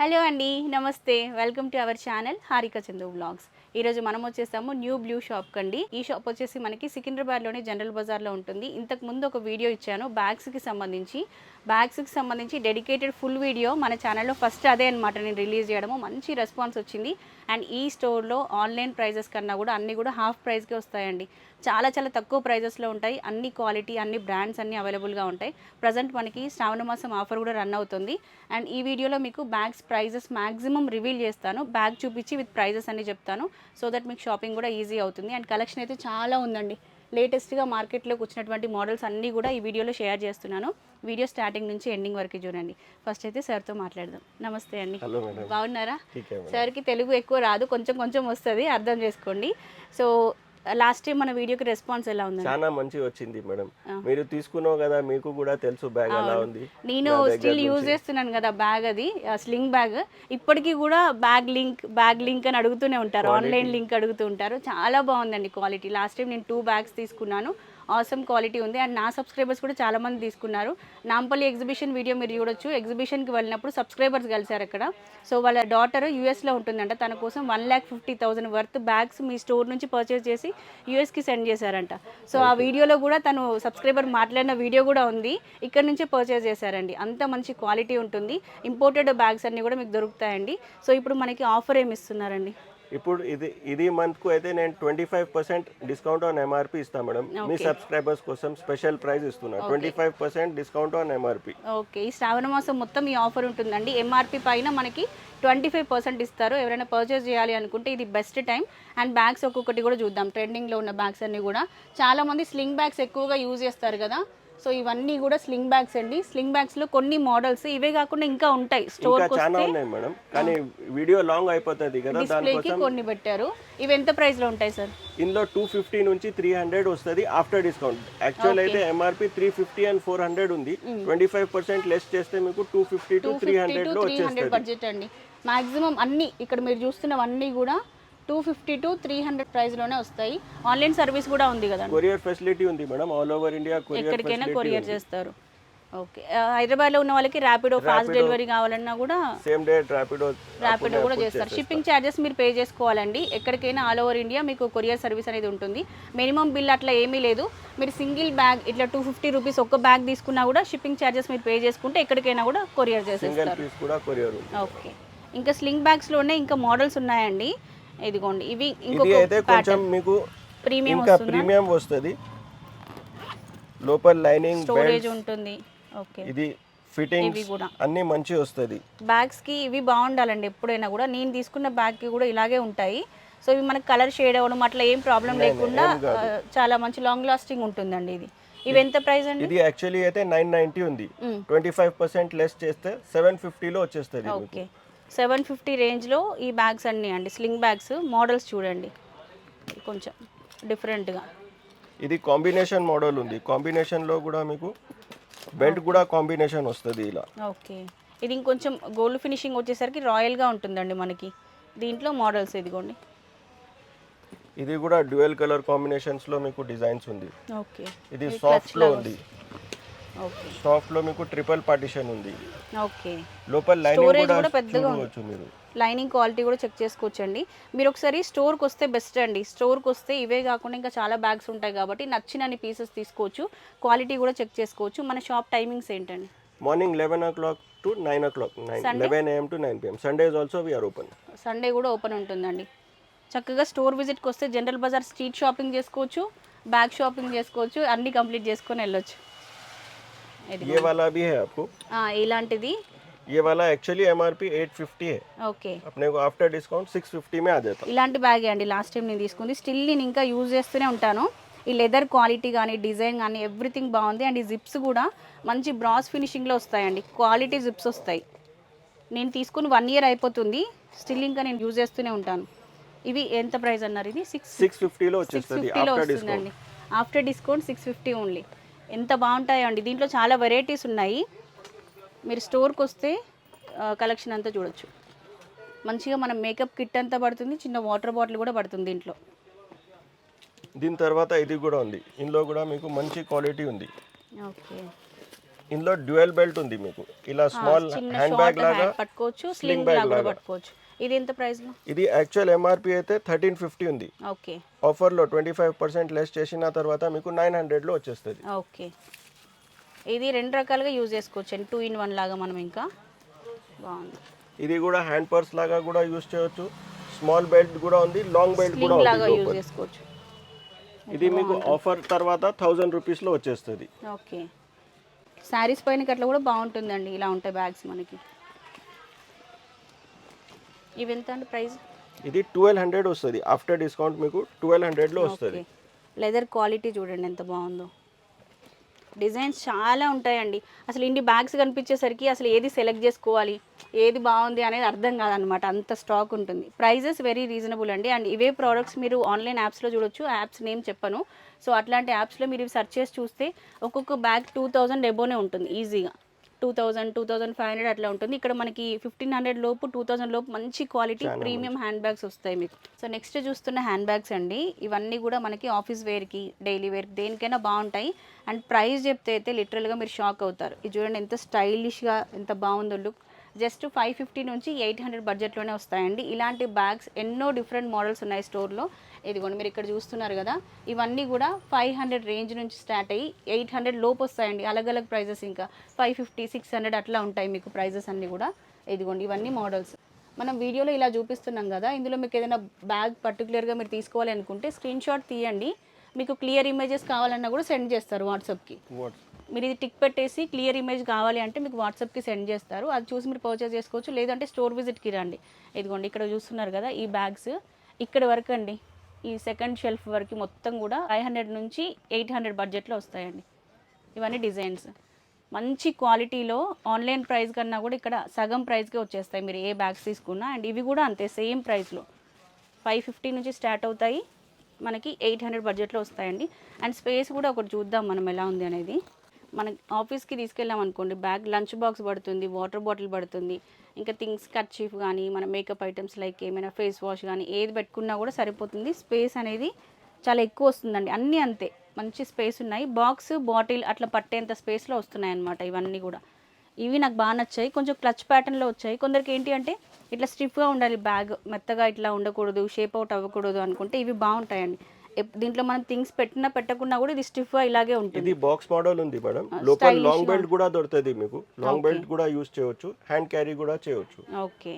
Hello అండి నమస్తే. Welcome to our channel Harika Chandu vlogs ఈరోజు మనం వచ్చేసాము న్యూ బ్లూ షాప్ కండి ఈ షాప్ వచ్చేసి మనకి సికింద్రాబాద్లోని జనరల్ బజార్లో ఉంటుంది. ఇంతకు ముందు ఒక వీడియో ఇచ్చాను బ్యాగ్స్కి సంబంధించి. బ్యాగ్స్కి సంబంధించి డెడికేటెడ్ ఫుల్ వీడియో. మన ఛానల్లో ఫస్ట్ అదే అనమాట నేను రిలీజ్ చేయడము. మంచి రెస్పాన్స్ వచ్చింది. అండ్ ఈ స్టోర్లో ఆన్లైన్ ప్రైజెస్ కన్నా కూడా అన్నీ కూడా హాఫ్ ప్రైస్కే వస్తాయండి. చాలా చాలా తక్కువ ప్రైజెస్లో ఉంటాయి. అన్ని క్వాలిటీ అన్ని బ్రాండ్స్ అన్ని అవైలబుల్గా ఉంటాయి. ప్రజెంట్ మనకి శ్రావణ మాసం ఆఫర్ కూడా రన్ అవుతుంది. అండ్ ఈ వీడియోలో మీకు బ్యాగ్స్ ప్రైజెస్ మ్యాక్సిమం రివీల్ చేస్తాను. బ్యాగ్ చూపించి విత్ ప్రైజెస్ అన్ని చెప్తాను. సో దట్ మీకు షాపింగ్ కూడా ఈజీ అవుతుంది. అండ్ కలెక్షన్ అయితే చాలా ఉందండి. లేటెస్ట్గా మార్కెట్లోకి వచ్చినటువంటి మోడల్స్ అన్నీ కూడా ఈ వీడియోలో షేర్ చేస్తున్నాను. వీడియో స్టార్టింగ్ నుంచి ఎండింగ్ వరకు చూడండి. ఫస్ట్ అయితే సార్తో మాట్లాడదాం. నమస్తే అండి. బాగున్నారా? సార్కి తెలుగు ఎక్కువ రాదు. కొంచెం కొంచెం వస్తుంది. అర్థం చేసుకోండి. సో లాస్ట్ టైం మన వీడియోకి రెస్పాన్స్ ఎలా ఉందండి? చాలా మంచి వచ్చింది మేడం. మీరు తీసుకున్నావు కదా మీకు కూడా తెలుసు బ్యాగ్ ఎలా ఉంది నేను స్టిల్ యూజ్ చేస్తున్నాను కదా బ్యాగ్ అది స్లింగ్ బ్యాగ్. ఇప్పటికీ కూడా బ్యాగ్ లింక్ బ్యాగ్ లింక్ అని అడుగుతూనే ఉంటారు ఆన్లైన్ లింక్ అడుగుతూ ఉంటారు. చాలా బాగుందండి క్వాలిటీ. లాస్ట్ టైం నేను టూ బ్యాగ్స్ తీసుకున్నాను. ఆసమ్ క్వాలిటీ ఉంది. అండ్ నా సబ్స్క్రైబర్స్ కూడా చాలా మంది తీసుకున్నారు. నాంపల్లి ఎగ్జిబిషన్ వీడియో మీరు చూడొచ్చు. ఎగ్జిబిషన్కి వెళ్ళినప్పుడు సబ్స్క్రైబర్స్ కలిసారు అక్కడ. సో వాళ్ళ డాటర్ యూఎస్లో ఉంటుందంట. తన కోసం one lakh fifty thousand worth bags మీ స్టోర్ నుంచి పర్చేస్ చేసి యూఎస్కి సెండ్ చేశారంట. సో ఆ వీడియోలో కూడా తను సబ్స్క్రైబర్ మాట్లాడిన వీడియో కూడా ఉంది. ఇక్కడ నుంచే పర్చేస్ చేశారండి. అంత మంచి క్వాలిటీ ఉంటుంది. ఇంపోర్టెడ్ బ్యాగ్స్ అన్నీ కూడా మీకు దొరుకుతాయండి. సో ఇప్పుడు మనకి ఆఫర్ ఏమి ఇస్తున్నారండి? ఇప్పుడు ఇది ఇది మంత్కు అయితే నేను twenty five percent discount on MRP ఇస్తాను మేడం. మీ సబ్స్క్రైబర్స్ కోసం స్పెషల్ ప్రైస్ ఇస్తున్నా. Twenty five percent discount on MRP okay ఈ శ్రావణ మాసం మొత్తం ఈ ఆఫర్ ఉంటుందండి. ఎంఆర్పి పైన మనకి ట్వంటీ ఫైవ్ పర్సెంట్ ఇస్తారు. ఎవరైనా పర్చేస్ చేయాలి అనుకుంటే ఇది బెస్ట్ టైం అండ్ బ్యాగ్స్ ఒక్కొక్కటి కూడా చూద్దాం. ట్రెండింగ్లో ఉన్న బ్యాగ్స్ అన్ని కూడా. చాలామంది స్లింగ్ బ్యాగ్స్ ఎక్కువగా యూజ్ చేస్తారు కదా. సో ఇవన్నీ కూడా స్లింగ్ బ్యాగ్స్ అండి. స్లింగ్ బ్యాగ్స్లో కొన్ని మోడల్స్ ఇవే కాకుండా ఇంకా ఉంటాయి. చాలా ఉన్నాయి మేడం. కానీ వీడియో లాంగ్ అయిపోతుంది కదా డిస్ప్లేకి కొన్ని పెట్టారు. ఇవి ఎంత ప్రైస్లో ఉంటాయి సార్ ఇందులో టూ ఫిఫ్టీ నుంచి త్రీ హండ్రెడ్ వస్తుంది ఆఫ్టర్ డిస్కౌంట్ యాక్చువల్ అయితే MRP three fifty and four hundred ఉంది. ట్వంటీ ఫైవ్ పర్సెంట్ లెస్ చేస్తే మీకు టూ ఫిఫ్టీ టు త్రీ హండ్రెడ్లో బడ్జెట్ అండి. మాక్సిమం అన్ని ఇక్కడ మీరు చూస్తున్నవన్నీ కూడా two fifty to three hundred ప్రైస్లోనే వస్తాయి. ఆన్లైన్ సర్వీస్ కూడా ఉంది కదండి కొరియర్ ఫెసిలిటీ ఉంది మేడం. ఆల్ ఓవర్ ఇండియా ఎక్కడికైనా కొరియర్ చేస్తారు. ఓకే. హైదరాబాద్లో ఉన్న వాళ్ళకి ర్యాపిడో ఫాస్ట్ డెలివరీ కావాలన్నా కూడా సేమ్ డే ర్యాపిడో ర్యాపిడో కూడా చేస్తారు. షిప్పింగ్ ఛార్జెస్ మీరు పే చేసుకోవాలండి. ఎక్కడికైనా ఆల్ ఓవర్ ఇండియా మీకు కొరియర్ సర్వీస్ అనేది ఉంటుంది. మినిమం బిల్ అట్లా ఏమీ లేదు. మీరు సింగిల్ బ్యాగ్ ఇట్లా టూ ఫిఫ్టీ రూపీస్ ఒక్క బ్యాగ్ తీసుకున్నా కూడా షిప్పింగ్ ఛార్జెస్ మీరు పే చేసుకుంటే ఎక్కడికైనా కూడా కొరియర్ చేసేస్తారు. ఓకే. ఇంకా స్లింగ్ బ్యాగ్స్లోనే ఇంకా మోడల్స్ ఉన్నాయండి. ఇదిగోండి. ఇవి ఇది ఇంకొక అయితే కొంచెం మీకు ప్రీమియం ఇంకా ప్రీమియం వస్తుంది. లోపల లైనింగ్ స్టోరేజ్ ఉంటుంది. ఓకే. ఇది ఫిట్టింగ్ ఇవి కూడా. అన్ని మంచి వస్తుంది. బ్యాగ్స్కి ఇవి బాగుండాలండి ఎప్పుడైనా కూడా. నేను తీసుకున్న బ్యాగ్కి కూడా ఇలాగే ఉంటాయి. సో ఇవి మనకి కలర్ షేడ్ అవ్వడం అట్లా ఏం ప్రాబ్లం లేకుండా చాలా మంచి లాంగ్ లాస్టింగ్ ఉంటుందండి ఇది. ఇవి ఎంత ప్రైస్ అండి? ఇది యాక్చువల్లీ అయితే నైన్ నైన్టీ ఉంది. ట్వంటీ ఫైవ్ పర్సెంట్ లెస్ చేస్తే సెవెన్ ఫిఫ్టీలో వచ్చేస్తుంది. ఓకే. సెవెన్ ఫిఫ్టీ రేంజ్లో ఈ బ్యాగ్స్ అన్నీ అండి. స్లింగ్ బ్యాగ్స్ మోడల్స్ చూడండి. కొంచెం డిఫరెంట్గా. ఇది కాంబినేషన్ మోడల్ ఉంది. కాంబినేషన్లో కూడా మీకు బెల్ట్ కూడా కాంబినేషన్ వస్తుంది ఇలా. ఓకే. ఇది ఇంకొంచెం గోల్డ్ ఫినిషింగ్ వచ్చేసరికి రాయల్గా ఉంటుందండి మనకి. దీంట్లో మోడల్స్ ఇదిగోండి. ఇది కూడా డ్యూయల్ కలర్ కాంబినేషన్స్లో మీకు డిజైన్స్ ఉంది. ఓకే. ఇది సాఫ్ట్లో ఉంది. సాఫ్ట్లో మీకు ట్రిపుల్ పార్టిషన్ ఉంది. ఓకే. లోపల లైనింగ్ కూడా పెద్దగా ఉంది. మీరు. లైనింగ్ క్వాలిటీ కూడా చెక్ చేసుకోవచ్చండి. మీరు ఒకసారి స్టోర్కి వస్తే బెస్ట్ అండి. స్టోర్కి వస్తే ఇవే కాకుండా ఇంకా చాలా బ్యాగ్స్ ఉంటాయి కాబట్టి నచ్చినన్ని పీసెస్ తీసుకోవచ్చు. క్వాలిటీ కూడా చెక్ చేసుకోవచ్చు. మన షాప్ టైమింగ్స్ ఏంటండి? Morning eleven o'clock to nine o'clock nine eleven AM to nine PM Sundays also we're open Sunday కూడా ఓపెన్ ఉంటుందండి. చక్కగా స్టోర్ విజిట్కి వస్తే జనరల్ బజార్ స్ట్రీట్ షాపింగ్ చేసుకోవచ్చు బ్యాగ్ షాపింగ్ చేసుకోవచ్చు అన్నీ కంప్లీట్ చేసుకొని వెళ్ళొచ్చు. ये वाला भी है आपको ఆ, ఇలాంటిది ये वाला actually M R P eight fifty है ఓకే अपने को आफ्टर डिस्काउंट सिक्स फिफ्टी में आ जाता ఇలాంటి బ్యాగే అండి లాస్ట్ టైం నేను తీసుకుంది స్టిల్ నేను ఇంకా యూజ్ చేస్తూనే ఉంటాను ఈ లెదర్ క్వాలిటీ కానీ డిజైన్ కానీ ఎవ్రీథింగ్ బాగుంది అండ్ ఈ జిప్స్ కూడా మంచి బ్రాస్ ఫినిషింగ్లో వస్తాయండి క్వాలిటీ జిప్స్ వస్తాయి నేను తీసుకుని వన్ ఇయర్ అయిపోతుంది స్టిల్ ఇంకా నేను యూజ్ చేస్తూనే ఉంటాను ఇవి ఎంత ప్రైస్ అన్నారు ఇది సిక్స్ సిక్స్ ఫిఫ్టీలో సిక్స్ వచ్చేస్తుంది ఫిఫ్టీలో ఆఫ్టర్ డిస్కౌంట్ వస్తుందండి after discount six fifty only ఎంత బాగుంటాయో అండి దీంట్లో చాలా వెరైటీస్ ఉన్నాయి. మీరు స్టోర్కి వస్తే కలెక్షన్ అంతా చూడొచ్చు. మంచిగా మనం మేకప్ కిట్ అంతా పడుతుంది చిన్న వాటర్ బాటిల్ కూడా పడుతుంది దీంట్లో. దీని తర్వాత ఇది కూడా ఉంది. ఇందులో కూడా మీకు మంచి క్వాలిటీ ఉంది. ఓకే. ఇందులో డ్యూయల్ బెల్ట్ ఉంది మీకు. ఇలా స్మాల్ హ్యాండ్ బ్యాగ్ లాగా పట్టుకోవచ్చు స్లింగ్ కూడా లాగా. పట్టుకోవచ్చు. ఇది ఎంత ప్రైస్లో? ఇది యాక్చువల్ ఎంఆర్పి అయితే థర్టీన్ ఫిఫ్టీ ఉంది. ఓకే ఆఫర్లో ట్వంటీ ఫైవ్ పర్సెంట్ లెస్ చేసిన తర్వాత మీకు నైన్ హండ్రెడ్లో వచ్చేస్తుంది. ఓకే ఇది రెండు రకాలుగా యూజ్ చేసుకోవచ్చు. అండి టూ ఇన్ వన్ లాగా మనం ఇంకా బాగుంది. ఇది కూడా హ్యాండ్ పర్స్ లాగా కూడా యూస్ చేయొచ్చు. స్మాల్ బెల్ట్ కూడా ఉంది లాంగ్ బెల్ట్ కూడా లాగా యూజ్. చేసుకోవచ్చు. ఇది మీకు ఆఫర్ తర్వాత థౌజండ్ రూపీస్లో వచ్చేస్తుంది. ఓకే శారీస్ పైన అట్లా కూడా బాగుంటుందండి. ఇలా ఉంటాయి బ్యాగ్స్ మనకి. ఇవి ఎంత అండి ప్రైస్? ఇది ట్వెల్వ్ హండ్రెడ్ వస్తుంది. ఆఫ్టర్ డిస్కౌంట్ మీకు ట్వెల్వ్ హండ్రెడ్లో వస్తుంది. లెదర్ క్వాలిటీ చూడండి ఎంత బాగుందో. డిజైన్స్ చాలా ఉంటాయండి. అసలు ఇన్ని బ్యాగ్స్ కనిపించేసరికి అసలు ఏది సెలెక్ట్ చేసుకోవాలి ఏది బాగుంది అనేది అర్థం కాదనమాట. అంత స్టాక్ ఉంటుంది. ప్రైజెస్ వెరీ రీజనబుల్ అండి. అండ్ ఇవే ప్రోడక్ట్స్ మీరు ఆన్లైన్ యాప్స్లో చూడొచ్చు. యాప్స్ నేమ్ చెప్పను. సో అట్లాంటి యాప్స్లో మీరు సెర్చ్ చేసి చూస్తే ఒక్కొక్క బ్యాగ్ టూ థౌజండ్ ఎబోనే ఉంటుంది ఈజీగా two thousand two thousand five hundred అట్లా ఉంటుంది. ఇక్కడ మనకి ఫిఫ్టీన్ హండ్రెడ్ లోపు టూ థౌజండ్ లోపు మంచి క్వాలిటీ ప్రీమియం హ్యాండ్ బ్యాగ్స్ వస్తాయి మీకు. సో నెక్స్ట్ చూస్తున్న హ్యాండ్ బ్యాగ్స్ అండి. ఇవన్నీ కూడా మనకి ఆఫీస్ వేర్కి డైలీ వేర్ దేనికైనా బాగుంటాయి. అండ్ ప్రైస్ చెప్తే అయితే లిటరల్గా మీరు షాక్ అవుతారు. ఇది చూడండి ఎంత స్టైలిష్గా ఎంత బాగుందో లుక్. జస్ట్ ఫైవ్ ఫిఫ్టీ నుంచి ఎయిట్ హండ్రెడ్ బడ్జెట్లోనే వస్తాయండి. ఇలాంటి బ్యాగ్స్ ఎన్నో డిఫరెంట్ మోడల్స్ ఉన్నాయి స్టోర్లో. ఇదిగోండి మీరు ఇక్కడ చూస్తున్నారు కదా ఇవన్నీ కూడా ఫైవ్ హండ్రెడ్ రేంజ్ నుంచి స్టార్ట్ అయ్యి ఎయిట్ హండ్రెడ్ లోపు వస్తాయండి. అలగ్ అలగ్ ప్రైజెస్ ఇంకా ఫైవ్ ఫిఫ్టీ సిక్స్ హండ్రెడ్ అట్లా ఉంటాయి మీకు ప్రైజెస్ అన్నీ కూడా. ఇదిగోండి ఇవన్నీ మోడల్స్. మనం వీడియోలో ఇలా చూపిస్తున్నాం కదా ఇందులో మీకు ఏదైనా బ్యాగ్ పర్టికులర్గా మీరు తీసుకోవాలి అనుకుంటే స్క్రీన్ షాట్ తీయండి. మీకు క్లియర్ ఇమేజెస్ కావాలన్నా కూడా సెండ్ చేస్తారు వాట్సాప్కి. మీరు ఇది టిక్ పెట్టేసి క్లియర్ ఇమేజ్ కావాలి అంటే మీకు వాట్సాప్కి సెండ్ చేస్తారు. అది చూసి మీరు పర్చేస్ చేసుకోవచ్చు. లేదంటే స్టోర్ విజిట్కి రండి. ఇదిగోండి ఇక్కడ చూస్తున్నారు కదా ఈ బ్యాగ్స్. ఇక్కడ వరకు అండి ఈ సెకండ్ షెల్ఫ్ వరకు మొత్తం కూడా ఫైవ్ హండ్రెడ్ నుంచి ఎయిట్ హండ్రెడ్ బడ్జెట్లో వస్తాయండి. ఇవన్నీ డిజైన్స్. మంచి క్వాలిటీలో ఆన్లైన్ ప్రైస్ కన్నా కూడా ఇక్కడ సగం ప్రైస్కే వచ్చేస్తాయి మీరు ఏ బ్యాగ్స్ తీసుకున్నా. అండ్ ఇవి కూడా అంతే సేమ్ ప్రైస్లో. ఫైవ్ ఫిఫ్టీ నుంచి స్టార్ట్ అవుతాయి. మనకి ఎయిట్ హండ్రెడ్ బడ్జెట్లో వస్తాయండి. అండ్ స్పేస్ కూడా ఒకటి చూద్దాం మనం ఎలా ఉంది అనేది. మన ఆఫీస్కి తీసుకెళ్ళాం అనుకోండి బ్యాగ్ లంచ్ బాక్స్ పడుతుంది వాటర్ బాటిల్ పడుతుంది ఇంకా థింగ్స్ కర్చీఫ్ కానీ మన మేకప్ ఐటమ్స్ లైక్ ఏమైనా ఫేస్ వాష్ కానీ ఏది పెట్టుకున్నా కూడా సరిపోతుంది. స్పేస్ అనేది చాలా ఎక్కువ వస్తుందండి. అన్నీ అంతే. మంచి స్పేస్ ఉన్నాయి. బాక్స్ బాటిల్ అట్లా పట్టేంత స్పేస్లో వస్తున్నాయి అన్నమాట ఇవన్నీ కూడా. ఇవి నాకు బాగా నచ్చాయి. కొంచెం క్లచ్ ప్యాటర్న్లో వచ్చాయి. కొందరికి ఏంటి అంటే ఇట్లా స్టిఫ్గా ఉండాలి బ్యాగ్. మెత్తగా ఇట్లా ఉండకూడదు షేప్ అవుట్ అవ్వకూడదు అనుకుంటే ఇవి బాగుంటాయండి. దీంట్లో మనం థింగ్స్ పెట్టినా పెట్టకున్నా కూడా ఇది స్టిఫ్గా ఇలాగే ఉంటుంది. ఇది బాక్స్ మోడల్ ఉంది మేడం. లోపల లాంగ్ బెల్ట్ కూడా దొరుకుతుంది మీకు. లాంగ్ బెల్ట్ కూడా యూస్ చేయవచ్చు హ్యాండ్ క్యారీ కూడా చేయవచ్చు ఓకే.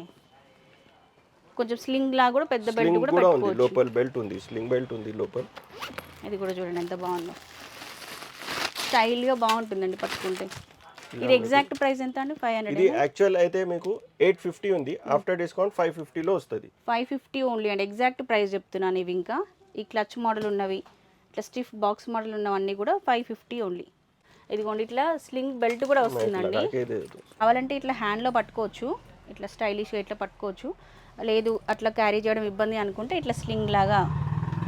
కొంచెం స్లింగ్ లా కూడా పెద్ద బెల్ట్ కూడా పెట్టుకోవచ్చు. లోపల బెల్ట్ ఉంది. స్లింగ్ బెల్ట్ ఉంది లోపల. ఇది కూడా చూడండి ఎంత బాగుందో. స్టైల్గా బాగుంటుందండి పట్టుకుంటే. ఇది ఎగ్జాక్ట్ ప్రైస్ ఎంత అండి? ఫైవ్ హండ్రెడ్ ఇది యాక్చువల్ అయితే మీకు ఎయిట్ ఫిఫ్టీ ఉంది. ఆఫ్టర్ డిస్కౌంట్ ఫైవ్ ఫిఫ్టీలో వస్తుంది. ఫైవ్ ఫిఫ్టీ ఓన్లీ అండి. ఎగ్జాక్ట్ ప్రైస్ చెప్తున్నాను ఇవి ఇంకా. ఈ క్లచ్ మోడల్ ఉన్నవి ఇట్లా స్టిఫ్ బాక్స్ మోడల్ ఉన్నవన్నీ కూడా ఫైవ్ ఫిఫ్టీ ఓన్లీ. ఇదిగోండి ఇట్లా స్లింగ్ బెల్ట్ కూడా వస్తుందండి. కావాలంటే ఇట్లా హ్యాండ్లో పట్టుకోవచ్చు ఇట్లా స్టైలిష్గా ఇట్లా పట్టుకోవచ్చు. లేదు అట్లా క్యారీ చేయడం ఇబ్బంది అనుకుంటే ఇట్లా స్లింగ్ లాగా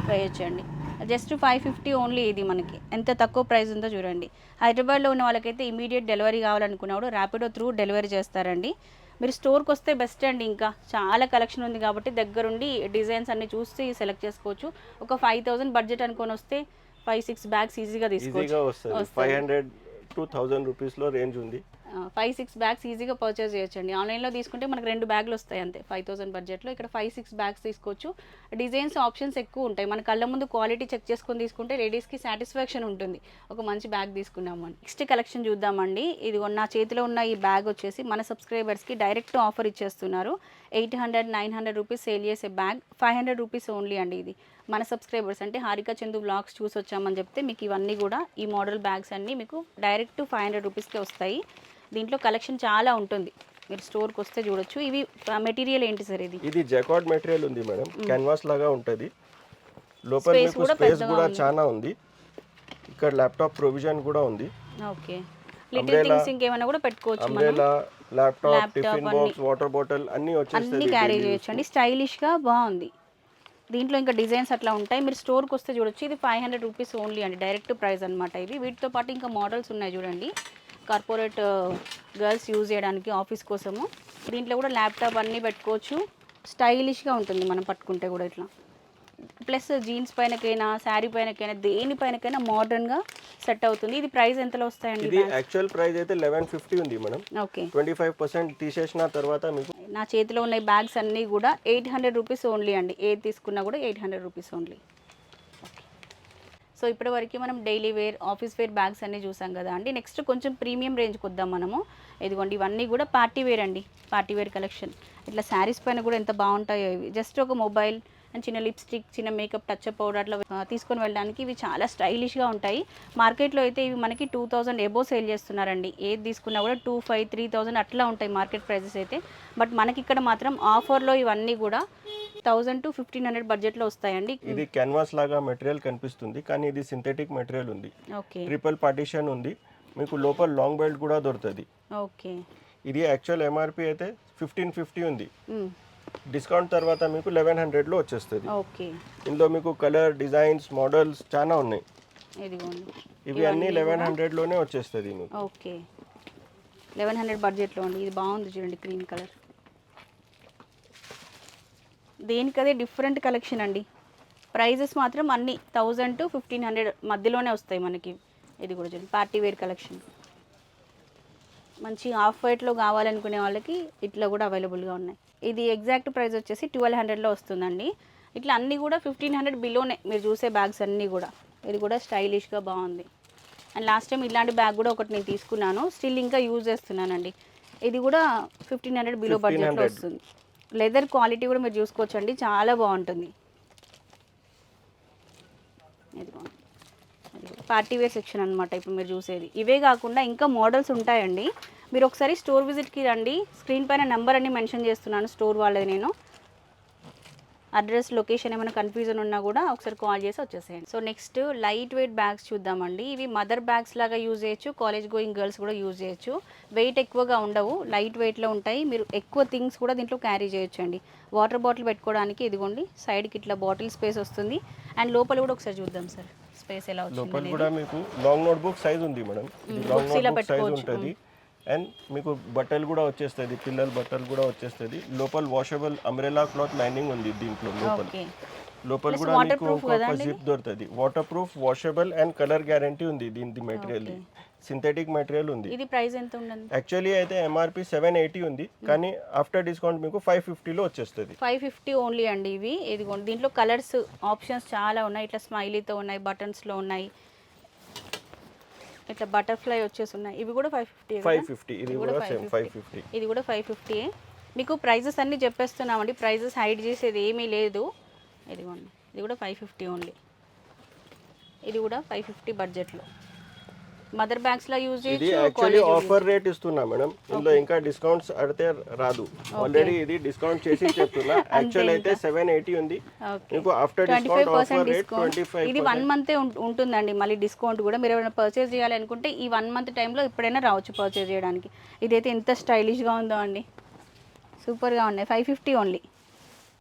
వేయొచ్చండి. జస్ట్ ఫైవ్ ఫిఫ్టీ ఓన్లీ ఇది మనకి. ఎంత తక్కువ ప్రైస్ ఉందో చూడండి. హైదరాబాద్లో ఉన్న వాళ్ళకైతే ఇమీడియట్ డెలివరీ కావాలనుకున్నప్పుడు ర్యాపిడో త్రూ డెలివరీ చేస్తారండి. మీరు స్టోర్కి వస్తే బెస్ట్ అండి ఇంకా. చాలా కలెక్షన్ ఉంది కాబట్టి దగ్గరుండి డిజైన్స్ అన్ని చూసి సెలెక్ట్ చేసుకోవచ్చు. ఒక ఫైవ్ థౌసండ్ బడ్జెట్ అనుకొని వస్తే ఫైవ్ సిక్స్ బ్యాగ్స్ ఈజీగా తీసుకోవచ్చు. ఫైవ్ హండ్రెడ్ టు థౌజండ్ రూపీస్లో రేంజ్ ఉంది. ఫైవ్ సిక్స్ బ్యాగ్స్ ఈజీగా పర్చేస్ చేయొచ్చండి. ఆన్లైన్లో తీసుకుంటే మనకు రెండు బ్యాగులు వస్తాయి అంతే. ఫైవ్ థౌసండ్ బడ్జెట్లో ఇక్కడ ఫైవ్ సిక్స్ బ్యాగ్స్ తీసుకోవచ్చు. డిజైన్స్ ఆప్షన్స్ ఎక్కువ ఉంటాయి. మన కళ్ళ ముందు క్వాలిటీ చెక్ చేసుకొని తీసుకుంటే లేడీస్కి సాటిస్ఫాక్షన్ ఉంటుంది. ఒక మంచి బ్యాగ్ తీసుకున్నాము అని. నెక్స్ట్ కలెక్షన్ చూద్దామండి. ఇది నా చేతిలో ఉన్న ఈ బ్యాగ్ వచ్చేసి మన సబ్స్క్రైబర్స్కి డైరెక్ట్ ఆఫర్ ఇచ్చేస్తున్నారు. Eight hundred nine hundred rupees sale చేసే bag five hundred rupees only అండి ఇది. మన సబ్స్క్రైబర్స్ అంటే హారిక చందు బ్లాగ్స్ చూసి వచ్చామని చెప్తే మీకు ఇవన్నీ కూడా ఈ మోడల్ బ్యాగ్స్ అన్నీ మీకు డైరెక్ట్ ఫైవ్ హండ్రెడ్ రూపీస్కే వస్తాయి. దీంట్లో కలెక్షన్ చాలా ఉంటుంది. మీరు స్టోర్కి వస్తే చూడొచ్చు. ఇవి మెటీరియల్ ఏంటి సార్ ఇది? ఇది జకార్డ్ మెటీరియల్ ఉంది మేడం క్యాన్వాస్ లాగా ఉంటుంది. లోపల మీకు స్పేస్ కూడా. చాలా ఉంది. ఇక్కడ ల్యాప్టాప్ ప్రొవిజన్ కూడా ఉంది. ఓకే. లిటిల్ థింగ్స్ ఇంకేమైనా కూడా పెట్టుకోవచ్చు మనం. అంబ్రెలా ల్యాప్టాప్ టిఫిన్ అన్ని. బాక్స్ వాటర్ బాటిల్ అన్ని అన్ని వచ్చేస్తుంది క్యారీ చేయొచ్చు అండి స్టైలిష్గా బాగుంది. దీంట్లో ఇంకా డిజైన్స్ అట్లా ఉంటాయి. మీరు స్టోర్కి వస్తే చూడొచ్చు. ఇది ఫైవ్ హండ్రెడ్ రూపీస్ ఓన్లీ అండి. డైరెక్ట్ ప్రైస్ అనమాట ఇది. వీటితో పాటు ఇంకా మోడల్స్ ఉన్నాయి చూడండి. కార్పొరేట్ గర్ల్స్ యూజ్ చేయడానికి ఆఫీస్ కోసము. దీంట్లో కూడా ల్యాప్టాప్ అన్నీ పెట్టుకోవచ్చు. స్టైలిష్గా ఉంటుంది మనం పట్టుకుంటే కూడా ఇట్లా. ప్లస్ జీన్స్ పైనకైనా శారీ పైనకైనా దేనిపైనకైనా మోడర్న్గా సెట్ అవుతుంది. ఇది ప్రైస్ ఎంతలో వస్తాయండి ఇది యాక్చువల్ ప్రైస్ అయితే లెవెన్ ఫిఫ్టీ ఉంది madam. Okay. Twenty five percent తీసేసిన తర్వాత మీకు నా చేతిలో ఉన్న బ్యాగ్స్ అన్నీ కూడా ఎయిట్ హండ్రెడ్ రూపీస్ ఓన్లీ అండి. ఏది తీసుకున్నా కూడా eight hundred rupees only. So ఇప్పటి వరకు మనం daily wear office wear bags అన్నీ చూసాం కదా అండి. నెక్స్ట్ కొంచెం ప్రీమియం రేంజ్కి వద్దాం మనము. ఇదిగోండి ఇవన్నీ కూడా పార్టీ వేర్ అండి. Party wear collection. ఇట్లా శారీస్ పైన కూడా ఎంత బాగుంటాయో ఇవి. జస్ట్ ఒక మొబైల్ అండ్ చిన్న లిప్స్టిక్ చిన్న మేకప్ టచ్ పౌడర్ అట్లా తీసుకొని వెళ్ళడానికి ఇవి చాలా స్టైలిష్గా ఉంటాయి. మార్కెట్లో అయితే ఇవి మనకి టూ థౌజండ్ ఎబో సేల్ చేస్తున్నారండి. ఏది తీసుకున్నా కూడా టూ ఫైవ్ త్రీ థౌజండ్ అట్లా ఉంటాయి మార్కెట్ ప్రైసెస్ అయితే. బట్ మనకి ఇక్కడ మాత్రం ఆఫర్లో ఇవన్నీ కూడా థౌజండ్ టు ఫిఫ్టీన్ హండ్రెడ్ బడ్జెట్లో వస్తాయండి. ఇది క్యాన్వాస్ లాగా మెటీరియల్ కనిపిస్తుంది. కానీ ఇది సింథెటిక్ మెటీరియల్ ఉంది. ఓకే. ట్రిపుల్ పార్టిషన్ ఉంది. మీకు లోపల లాంగ్ బెల్ట్ కూడా దొరుకుతుంది. ఓకే. ఇది యాక్చువల్ ఎంఆర్పి అయితే ఫిఫ్టీన్ ఫిఫ్టీ ఉంది. డిస్కౌంట్ తర్వాత మీకు లెవెన్ హండ్రెడ్లో వచ్చేస్తుంది. ఓకే. ఇందులో మీకు కలర్ డిజైన్స్ మోడల్స్ చాలా ఉన్నాయి. ఇవి అన్ని లెవెన్ హండ్రెడ్లోనే వచ్చేస్తుంది మీకు. ఓకే. లెవెన్ హండ్రెడ్ బడ్జెట్లో అండి ఇది బాగుంది చూడండి గ్రీన్ కలర్. దేనికదే డిఫరెంట్ కలెక్షన్ అండి. ప్రైజెస్ మాత్రం అన్ని థౌజండ్ టు ఫిఫ్టీన్ హండ్రెడ్ మధ్యలోనే వస్తాయి మనకి. ఇది కూడా చూడండి పార్టీ వేర్ కలెక్షన్ మంచి ఆఫ్ వైట్లో కావాలనుకునే వాళ్ళకి ఇట్లా కూడా అవైలబుల్గా ఉన్నాయి. ఇది ఎగ్జాక్ట్ ప్రైస్ వచ్చేసి ట్వెల్వ్ హండ్రెడ్లో వస్తుందండి. ఇట్లా అన్నీ కూడా ఫిఫ్టీన్ హండ్రెడ్ బిలోనే మీరు చూసే బ్యాగ్స్ అన్నీ కూడా. ఇది కూడా స్టైలిష్గా బాగుంది. అండ్ లాస్ట్ టైం ఇలాంటి బ్యాగ్ కూడా ఒకటి నేను తీసుకున్నాను. స్టిల్ ఇంకా యూజ్ చేస్తున్నానండి. ఇది కూడా ఫిఫ్టీన్ హండ్రెడ్ బిలో బడ్జెట్లో 1500. వస్తుంది. లెదర్ క్వాలిటీ కూడా మీరు చూసుకోవచ్చండి. చాలా బాగుంటుంది. ఇదిగోండి పార్టీ వేర్ సెక్షన్ అనమాట ఇప్పుడు మీరు చూసేది. ఇవే కాకుండా ఇంకా మోడల్స్ ఉంటాయండి. మీరు ఒకసారి స్టోర్ విజిట్కి రండి. స్క్రీన్ పైన నెంబర్ అన్ని మెన్షన్ చేస్తున్నాను స్టోర్ వాళ్ళది నేను. అడ్రస్ లొకేషన్ ఏమైనా కన్ఫ్యూజన్ ఉన్నా కూడా ఒకసారి కాల్ చేసి వచ్చేసేయండి. So next light weight bags చూద్దామండి. ఇవి మదర్ బ్యాగ్స్ లాగా యూజ్ చేయొచ్చు. కాలేజ్ గోయింగ్ గర్ల్స్ కూడా యూజ్ చేయొచ్చు. వెయిట్ ఎక్కువగా ఉండవు. లైట్ వెయిట్లో ఉంటాయి. మీరు ఎక్కువ థింగ్స్ కూడా దీంట్లో క్యారీ చేయొచ్చు అండి వాటర్ బాటిల్ పెట్టుకోవడానికి ఇదిగోండి సైడ్కి ఇట్లా బాటిల్ స్పేస్ వస్తుంది. అండ్ లోపల కూడా ఒకసారి చూద్దాం సార్. స్పేస్ ఎలా లోపల కూడా మీకు లాంగ్ నోట్బుక్ సైజ్ ఉంది మేడం. లాంగ్ ఇలా నోట్బుక్ సైజ్. ఉంటుంది. అండ్ మీకు బట్టలు కూడా వచ్చేస్తుంది పిల్లల బట్టలు కూడా వచ్చేస్తుంది. లోపల వాషబుల్ అంబ్రెలా క్లాత్ లైనింగ్ ఉంది దీంట్లో లోపల. ఓకే. లోపల కూడా మీకు ఒక జిప్ దొరుకుతుంది. Water proof washable and colour guarantee ఉంది దీని మెటీరియల్ సింథెటిక్ మెటీరియల్ ఉంది. ఇది ప్రైస్ ఎంత ఉండండి యాక్చువల్లీ అయితే ఎంఆర్పి సెవెన్ ఎయిటీ ఉంది. కానీ ఆఫ్టర్ డిస్కౌంట్ మీకు ఫైవ్ ఫిఫ్టీలో వచ్చేస్తుంది. ఫైవ్ ఫిఫ్టీ ఓన్లీ అండి ఇవి. ఇదిగోండి దీంట్లో కలర్స్ ఆప్షన్స్ చాలా ఉన్నాయి. ఇట్లా స్మైలీతో ఉన్నాయి బటన్స్లో ఉన్నాయి. ఇట్లా బటర్ఫ్లై వచ్చేసి ఉన్నాయి. ఇవి కూడా ఫైవ్ ఫిఫ్టీ ఫైవ్ ఫిఫ్టీ ఇది కూడా సేమ్ ఫైవ్ ఫిఫ్టీ ఇది కూడా ఫైవ్ ఫిఫ్టీ మీకు ప్రైజెస్ అన్నీ చెప్పేస్తున్నామండి. ప్రైజెస్ హైడ్ చేసేది ఏమీ లేదు. ఇదిగోండి ఇది కూడా ఫైవ్ ఫిఫ్టీ ఓన్లీ ఇది కూడా ఫైవ్ ఫిఫ్టీ బడ్జెట్లో మదర్ బ్యాగ్స్లో యూజ్ ఇది చేయొచ్చు యాక్చువల్లీ ఆఫర్ రేట్ ఇస్తున్నా మేడం ఇందులో ఇంకా డిస్కౌంట్స్ అడితే రాదు ఆల్రెడీ ఇది డిస్కౌంట్ చేసి చెప్తున్నా యాక్చువల్ అయితే సెవెన్ ఎయిటీ ఉంది ఓకే మీకు after twenty five discount percent offer rate discount twenty five ఇది వన్ మంతే ఉంటుందండి మళ్ళీ డిస్కౌంట్ కూడా మీరు ఎవరైనా పర్చేస్ చేయాలనుకుంటే ఈ వన్ మంత్ టైంలో ఎప్పుడైనా రావచ్చు పర్చేస్ చేయడానికి ఇదైతే ఎంత స్టైలిష్గా ఉందో అండి సూపర్గా ఉన్నాయి ఫైవ్ ఫిఫ్టీ ఓన్లీ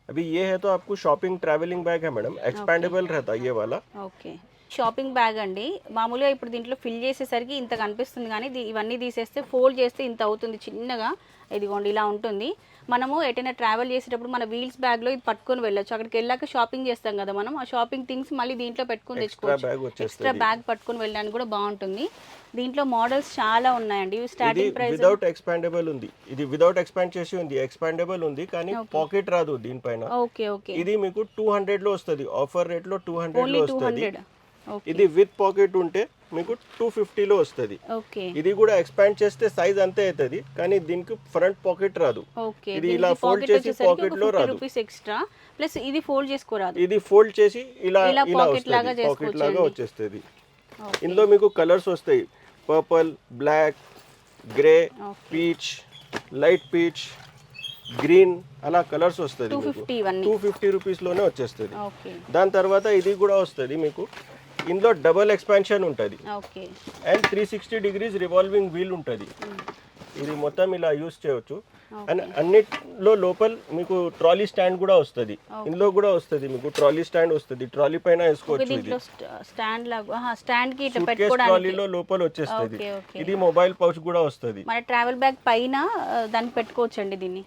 अभी ये है तो आपको शॉपिंग ट्रैवलिंग बैग है मैडम एक्सपेंडेबल रहता है ये वाला ఓకే షాపింగ్ బ్యాగ్ అండి. మామూలుగా ఇప్పుడు దీంట్లో ఫిల్ చేసేసరికి ఇంత కనిపిస్తుంది కానీ ఇవన్నీ తీసేస్తే ఫోల్డ్ చేస్తే ఇంత అవుతుంది చిన్నగా. ఇదిగోండి ఇలా ఉంటుంది. మనము ఎటైనా ట్రావెల్ చేసేటప్పుడు మన వీల్స్ బ్యాగ్లో ఇది పట్టుకొని వెళ్ళొచ్చు. అక్కడికి వెళ్ళాక షాపింగ్ చేస్తాం కదా మనం. ఆ షాపింగ్ థింగ్స్ మళ్ళీ దీంట్లో పెట్టుకొని తెచ్చుకోవచ్చు. ఎక్స్ట్రా బ్యాగ్ పట్టుకొని వెళ్ళడానికి కూడా బాగుంటుంది. దీంట్లో మోడల్స్ చాలా ఉన్నాయండి. స్టార్టింగ్ ప్రైస్ వితౌట్ ఎక్స్పాండబుల్ ఉంది. ఇది వితౌట్ ఎక్స్పాండ్ చేసి ఉంది. ఎక్స్పాండబుల్ ఉంది కానీ పాకెట్ రాదు దీనిపైన. Okay okay. ఇది మీకు టూ హండ్రెడ్లో వస్తుంది. ఆఫర్ రేట్లో టూ హండ్రెడ్లో వస్తుంది. ఇది విత్ పాకెట్ ఉంటే మీకు టూ ఫిఫ్టీలో వస్తుంది. ఇది కూడా ఎక్స్పాండ్ చేస్తే సైజ్ అంతే అవుతుంది కానీ దీనికి ఫ్రంట్ పాకెట్ రాదు. ఇది ఇలా fold చేసి pocket లో రాదు. రూపీస్ ఎక్స్ట్రా ప్లస్ ఇది ఫోల్డ్ చేసుకోరాదు. ఇది ఫోల్డ్ చేసి ఇలా ఇలా వస్తుంది పాకెట్ లాగా. వచ్చేస్తుంది. ఇందులో మీకు కలర్స్ వస్తాయి. Purple black grey. Peach light peach green అలా కలర్స్ వస్తుంది టూ ఫిఫ్టీ ఫిఫ్టీ రూపీస్లోనే వచ్చేస్తుంది. దాని తర్వాత ఇది కూడా వస్తుంది మీకు. ఇందులో డబల్ ఎక్స్పాన్షన్ ఉంటుంది. And three sixty degrees revolving wheel ఉంటుంది. ఇది మొత్తం ఇలా యూస్ చేయొచ్చు. అండ్ అన్నిట్లో లోపల మీకు ట్రాలీ స్టాండ్ కూడా వస్తుంది. ఇందులో కూడా వస్తుంది మీకు ట్రాలీ స్టాండ్ వస్తుంది. ట్రాలీ పైన వేసుకోవచ్చు ఇది. స్టాండ్ స్టాండ్కి ట్రాలీలో లోపల వచ్చేస్తుంది. ఇది మొబైల్ పౌచ్ కూడా వస్తుంది. మన ట్రావెల్ బ్యాగ్ పైన దాన్ని పెట్టుకోవచ్చండి దీన్ని.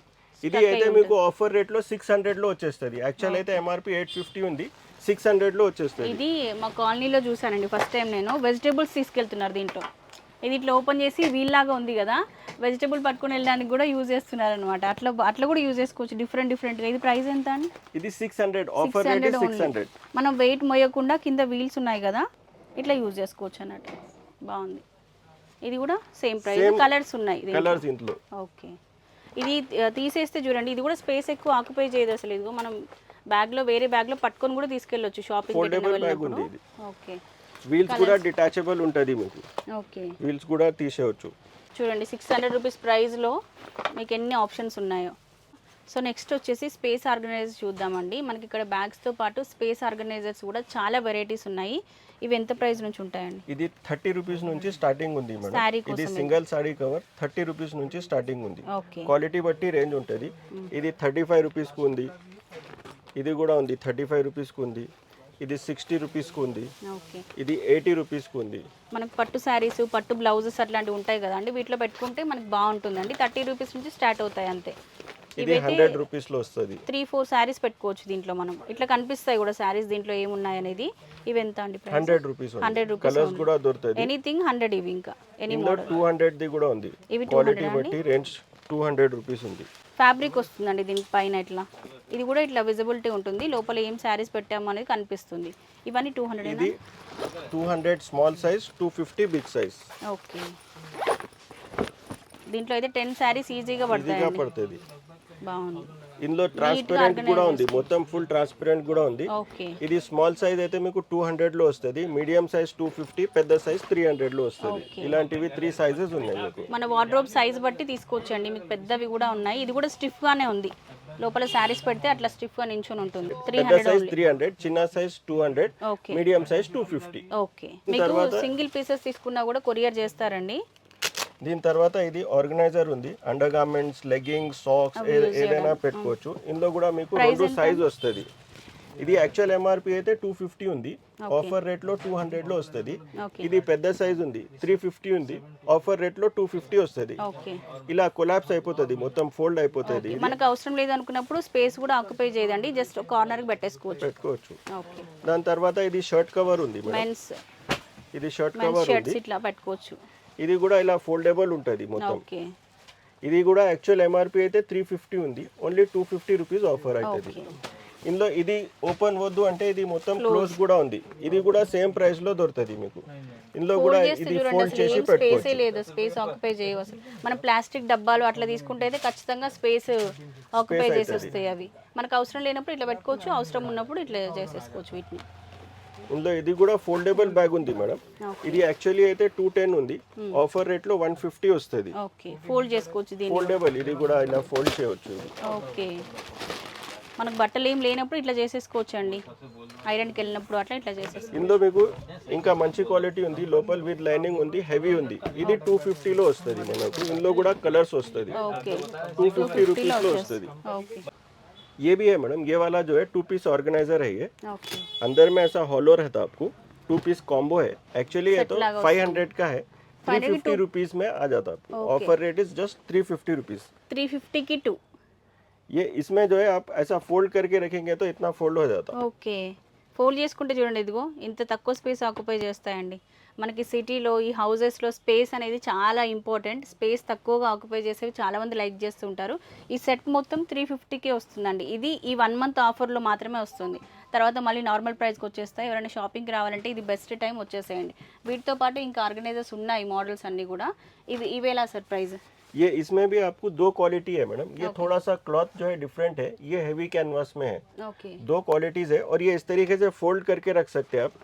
ఇది అయితే మీకు ఆఫర్ రేట్లో సిక్స్ హండ్రెడ్లో వచ్చేస్తుంది. యాక్చువల్ అయితే ఎంఆర్పి ఎయిట్ ఫిఫ్టీ ఉంది. సిక్స్ హండ్రెడ్లో వచ్చేస్తుంది. ఇది మా కాలనీలో చూసానండి ఫస్ట్ టైం నేను. వెజిటేబుల్స్ తీసుకెళ్తున్నారు దీంట్లో. ఇది ఇట్లా ఓపెన్ చేసి వీల్లాగా ఉంది కదా వెజిటేబుల్ పట్టుకొని వెళ్ళడానికి కూడా యూజ్ చేస్తున్నారు అనమాట అట్లా అట్లా కూడా యూజ్ చేసుకోవచ్చు డిఫరెంట్ డిఫరెంట్గా. ఇది ప్రైస్ ఎంత అండి? ఇది six hundred. Offer six hundred మనం వెయిట్ మోయకుండా కింద వీల్స్ ఉన్నాయి కదా ఇట్లా యూజ్ చేసుకోవచ్చు అన్నట్టు. బాగుంది. ఇది కూడా సేమ్ ప్రైస్. కలర్స్ ఉన్నాయి. కలర్స్ ఇంట్లో. ఓకే. ఇది తీసేస్తే చూడండి ఇది కూడా స్పేస్ ఎక్కువ ఆక్యుపై చేయదు అసలు. ఇదిగో మనం బ్యాగ్లో వేరే బ్యాగ్లో పట్టుకొని కూడా తీసుకెళ్ళొచ్చు షాపింగ్ bag ఉంది ఇది. ఓకే. వీల్స్ కూడా డిటాచబుల్ ఉంటుంది మీకు. ఓకే. వీల్స్ కూడా తీసేయచ్చు. చూడండి సిక్స్ హండ్రెడ్ రూపీస్ ప్రైస్లో మీకు ఎన్ని ఆప్షన్స్ ఉన్నాయో. సో నెక్స్ట్ వచ్చేసి స్పేస్ ఆర్గనైజర్స్ చూద్దామండి. మనకి ఇక్కడ బ్యాగ్స్తో పాటు స్పేస్ ఆర్గనైజర్స్ కూడా చాలా వెరైటీస్ ఉన్నాయి. ఇవి ఎంత ప్రైస్ నుంచి ఉంటాయండి? ఇది థర్టీ రూపీస్ నుంచి స్టార్టింగ్ ఉంది మేడం. ఇది single sari cover thirty rupees నుంచి స్టార్టింగ్ ఉంది. ఓకే. క్వాలిటీ బట్టి రేంజ్ ఉంటుంది. ఇది థర్టీ ఫైవ్ రూపీస్కి ఉంది. ఇది కూడా ఉంది థర్టీ ఫైవ్ రూపీస్కి ఉంది. ఇది సిక్స్టీ రూపీస్కి ఉంది. ఇది ఎయిటీ రూపీస్కి ఉంది. మనకు పట్టు శారీస్ పట్టు బ్లౌజెస్ అట్లాంటివి ఉంటాయి కదండి వీటిలో పెట్టుకుంటే మనకి బాగుంటుందండి. థర్టీ రూపీస్ నుంచి స్టార్ట్ అవుతాయి అంతే. ఇది హండ్రెడ్ రూపీస్లో వస్తుంది. త్రీ ఫోర్ శారీస్ పెట్టుకోవచ్చు దీంట్లో మనం. ఇట్లా కనిపిస్తాయి కూడా శారీస్ దీంట్లో ఏమున్నాయి అనేది. ఇవి ఎంత అండి hundred rupees hundred rupees colours కూడా దొరుకుతుంది ఎనీథింగ్ హండ్రెడ్ ఇవి ఇంకా. ఎనీ టూ హండ్రెడ్ది కూడా ఉంది. ఇవి క్వాలిటీ బట్టి రేంజ్ టూ హండ్రెడ్ రూపీస్ ఉంది. ఫ్యాబ్రిక్ వస్తుందండి దీని పైన ఇట్లా. ఇది కూడా ఇట్లా విజిబిలిటీ ఉంటుంది. లోపల ఏం శారీస్ పెట్టాము అనేది కనిపిస్తుంది. ఇవన్నీ two hundred two hundred small size two fifty big size okay. దీంట్లో అయితే టెన్ శారీస్ ఈజీగా పడుతుంది బాగుంది. ఇందులో ట్రాన్స్పరెంట్ కూడా ఉంది. మొత్తం ఫుల్ ట్రాన్స్పరెంట్ కూడా ఉంది. ఇది స్మాల్ సైజ్ అయితే మీకు టూ హండ్రెడ్లో వస్తుంది. మీడియం సైజ్ టూ ఫిఫ్టీ పెద్ద సైజ్ త్రీ హండ్రెడ్లో వస్తుంది. ఇలాంటివి త్రీ సైజెస్ ఉన్నాయి మీకు. మన వార్డ్రోబ్ సైజ్ బట్టి తీసుకోవచ్చండి. మీకు పెద్దవి కూడా ఉన్నాయి. ఇది కూడా స్టిఫ్ గానే ఉంది. లోపల శారీస్ పెడితే అట్లా స్టిఫ్గా నించుని ఉంటుంది. త్రీ సైజ్ త్రీ హండ్రెడ్ చిన్న size two hundred okay. Medium size two fifty okay. మీకు సింగిల్ పీసెస్ తీసుకున్నా కూడా కొరియర్ చేస్తారండి. దీని తర్వాత ఇది ఆర్గనైజర్ ఉంది. అండర్ గార్మెంట్స్ లెగ్గింగ్స్ సాక్స్ ఏదైనా పెట్టుకోవచ్చు. ఇందులో కూడా మీకు రెండు సైజ్ వస్తుంది. ఇది యాక్చువల్ ఎంఆర్పి అయితే టూ ఫిఫ్టీ ఉంది. ఆఫర్ రేట్లో టూ హండ్రెడ్లో వస్తుంది. ఇది పెద్ద సైజ్ ఉంది. త్రీ ఫిఫ్టీ ఉంది. ఆఫర్ రేట్లో టూ ఫిఫ్టీ వస్తుంది. ఇలా కొలాప్స్ అయిపోతుంది. మొత్తం ఫోల్డ్ అయిపోతుంది. మనకు అవసరం లేదు అనుకున్నప్పుడు స్పేస్ కూడా ఆక్యుపై చేయదండి. జస్ట్ కార్నర్కి పెట్టేసుకోవచ్చు. పెట్టుకోవచ్చు. దాని తర్వాత ఇది షర్ట్ కవర్ ఉంది ఇది షర్ట్ కవర్ ఇట్లా పెట్టుకోవచ్చు. ఇది కూడా ఇలా ఫోల్డబుల్ ఉంటుంది మొత్తం. ఓకే. ఇది కూడా యాక్చువల్ ఎంఆర్పి అయితే త్రీ ఫిఫ్టీ ఉంది. Only two fifty rupees offer అవుతుంది ఇందులో ఇది ఓపెన్ వద్దు అంటే ఇది మొత్తం క్లోజ్ కూడా ఉంది. ఇది కూడా సేమ్ ప్రైస్లో దొరుకుతుంది మీకు. ఇందులో కూడా ఇది ఫోల్డ్ చేసి స్పేసే పెట్టుకోవచ్చు. లేదు. స్పేస్ ఆక్యుపై చేయవు అసలు మనం ప్లాస్టిక్ డబ్బాలు అట్లా తీసుకుంటే అయితే ఖచ్చితంగా స్పేస్ ఆక్యుపై చేసి వస్తాయి అవి. మనకు అవసరం లేనప్పుడు ఇట్లా పెట్టుకోవచ్చు. అవసరం ఉన్నప్పుడు ఇట్లా చేసేసుకోవచ్చు వీటిని. ఇందులో ఇది కూడా ఫోల్డబుల్ బ్యాగ్ ఉంది మేడం. ఇది యాక్చువల్లీ అయితే టూ టెన్ ఉంది. Hmm. ఆఫర్ రేట్లో వన్ ఫిఫ్టీ వస్తుంది ఫోల్డ్ చేసుకోవచ్చు ఫోల్డబుల్ ఇది కూడా ఇలా ఫోల్డ్ చేయవచ్చు. ఓకే. మనకు బట్టలు ఏం లేనప్పుడు ఇట్లా చేసేసుకోవచ్చు అండి ఐరన్కి వెళ్ళినప్పుడు అట్లా ఇట్లా చేసేసి ఇందులో మీకు ఇంకా మంచి క్వాలిటీ ఉంది. లోపల విత్ లైనింగ్ ఉంది హెవీ ఉంది. ఇది టూ ఫిఫ్టీలో వస్తుంది మనకు ఇందులో కూడా కలర్స్ వస్తుంది. టూ ఫిఫ్టీ రూపీస్లో వస్తుంది. ఓకే. ये भी है मैडम ये वाला जो है टू पीस ऑर्गेनाइजर है ये ఓకే अंदर में ऐसा हॉलो रहता है आपको टू पीस कॉम्बो है एक्चुअली ये तो लगा फाइव हंड्रेड का है थ्री फिफ्टी रुपीज में आ जाता है आपको offer rate is just three fifty rupees three ఫిఫ్టీకి టూ ये इसमें जो है आप ऐसा फोल्ड करके रखेंगे तो इतना फोल्ड हो जाता ఓకే ఫోల్డ్ చేసుకుంటే చూడండి ఇదిగో ఇంత తక్కువ స్పేస్ ఆక్యుపై చేస్తాయండి మనకి సిటీలో ఈ హౌజెస్లో స్పేస్ అనేది చాలా ఇంపార్టెంట్ స్పేస్ తక్కువగా ఆక్యుపై చేసేవి చాలా మంది లైక్ చేస్తుంటారు ఈ సెట్ మొత్తం త్రీ ఫిఫ్టీకే వస్తుందండి ఇది ఈ వన్ మంత్ ఆఫర్లో మాత్రమే వస్తుంది తర్వాత మళ్ళీ నార్మల్ ప్రైస్కి వచ్చేస్తాయి ఎవరైనా షాపింగ్కి రావాలంటే ఇది బెస్ట్ టైం వచ్చేసేయండి వీటితో పాటు ఇంకా ఆర్గనైజర్స్ ఉన్నాయి మోడల్స్ అన్నీ కూడా ఇవి ఇవేలా సార్ ప్రైస్ ये इसमें भी आपको दो क्वालिटी है मैडम ये थोड़ा सा क्लॉथ जो है डिफरेंट है ये हैवी कैनवास में है ఓకే दो क्वालिटीज है और ये इस तरीके से फोल्ड करके रख सकते हैं आप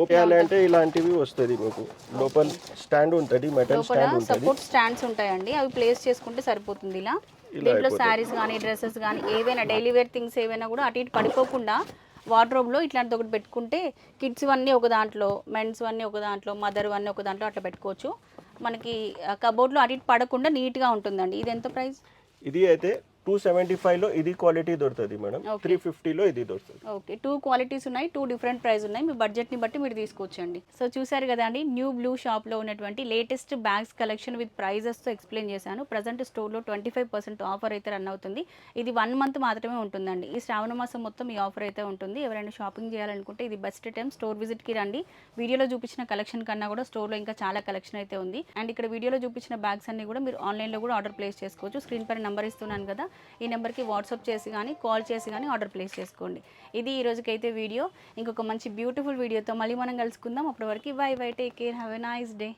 ఓపియాలంటే ఇలాంటివి వస్తుంది మీకు. లోపల స్టాండ్ ఉంటుంది మెటల్ స్టాండ్ సపోర్ట్ స్టాండ్స్ ఉంటాయండి. అవి ప్లేస్ చేసుకుంటే సరిపోతుంది ఇలా. దీంట్లో శారీస్ కానీ డ్రెస్సెస్ కానీ ఏవైనా డైలీ వేర్ థింగ్స్ ఏవైనా కూడా అటు ఇటు పడిపోకుండా వార్డ్రోబ్లో ఇట్లాంటిది ఒకటి పెట్టుకుంటే కిడ్స్ అన్నీ ఒక దాంట్లో మెన్స్ అన్నీ ఒక దాంట్లో మదర్ అన్నీ ఒక దాంట్లో అట్లా పెట్టుకోవచ్చు. మనకి కబోర్డ్లో అటు ఇటు పడకుండా నీట్గా ఉంటుందండి. ఇది ఎంత ప్రైస్? ఇది అయితే టూ సెవెంటీ ఫైవ్లో ఇది క్వాలిటీ దొరుకుతుంది మేడం. త్రీ ఫిఫ్టీలో ఇది దొరుకుతుంది. ఓకే. టూ క్వాలిటీస్ ఉన్నాయి టూ డిఫరెంట్ ప్రైస్ ఉన్నాయి. మీ బడ్జెట్ని బట్టి మీరు తీసుకోవచ్చండి. సో చూసారు కదా అండి న్యూ బ్లూ షాప్లో ఉన్నటువంటి లేటెస్ట్ బ్యాగ్స్ కలెక్షన్ విత్ ప్రైజెస్తో ఎక్స్ప్లెయిన్ చేశాను. ప్రజెంట్ స్టోర్లో ట్వంటీ ఫైవ్ పర్సెంట్ ఆఫర్ అయితే రన్ అవుతుంది. ఇది వన్ మంత్ మాత్రమే ఉంటుందండి. ఈ శ్రావణ మాసం మొత్తం ఈ ఆఫర్ అయితే ఉంటుంది. ఎవరైనా షాపింగ్ చేయాలనుకుంటే ఇది బెస్ట్ టైం స్టోర్ విజిట్కి రండి. వీడియోలో చూపించిన కలెక్షన్ కన్నా కూడా స్టోర్లో ఇంకా చాలా కలెక్షన్ అయితే ఉంది. అండ్ ఇక్కడ వీడియోలో చూపించిన బ్యాగ్స్ అన్ని కూడా మీరు ఆన్లైన్లో కూడా ఆర్డర్ ప్లేస్ చేసుకోవచ్చు. స్క్రీన్ పైన నెంబర్ ఇస్తున్నాను కదా ఈ నెంబర్కి వాట్సాప్ చేసి కానీ కాల్ చేసి కానీ ఆర్డర్ ప్లేస్ చేసుకోండి. ఇది ఈ రోజుకైతే వీడియో. ఇంకొక మంచి బ్యూటిఫుల్ వీడియోతో మళ్ళీ మనం కలుసుకుందాం. అప్పటి వరకు bye bye take care have a nice day.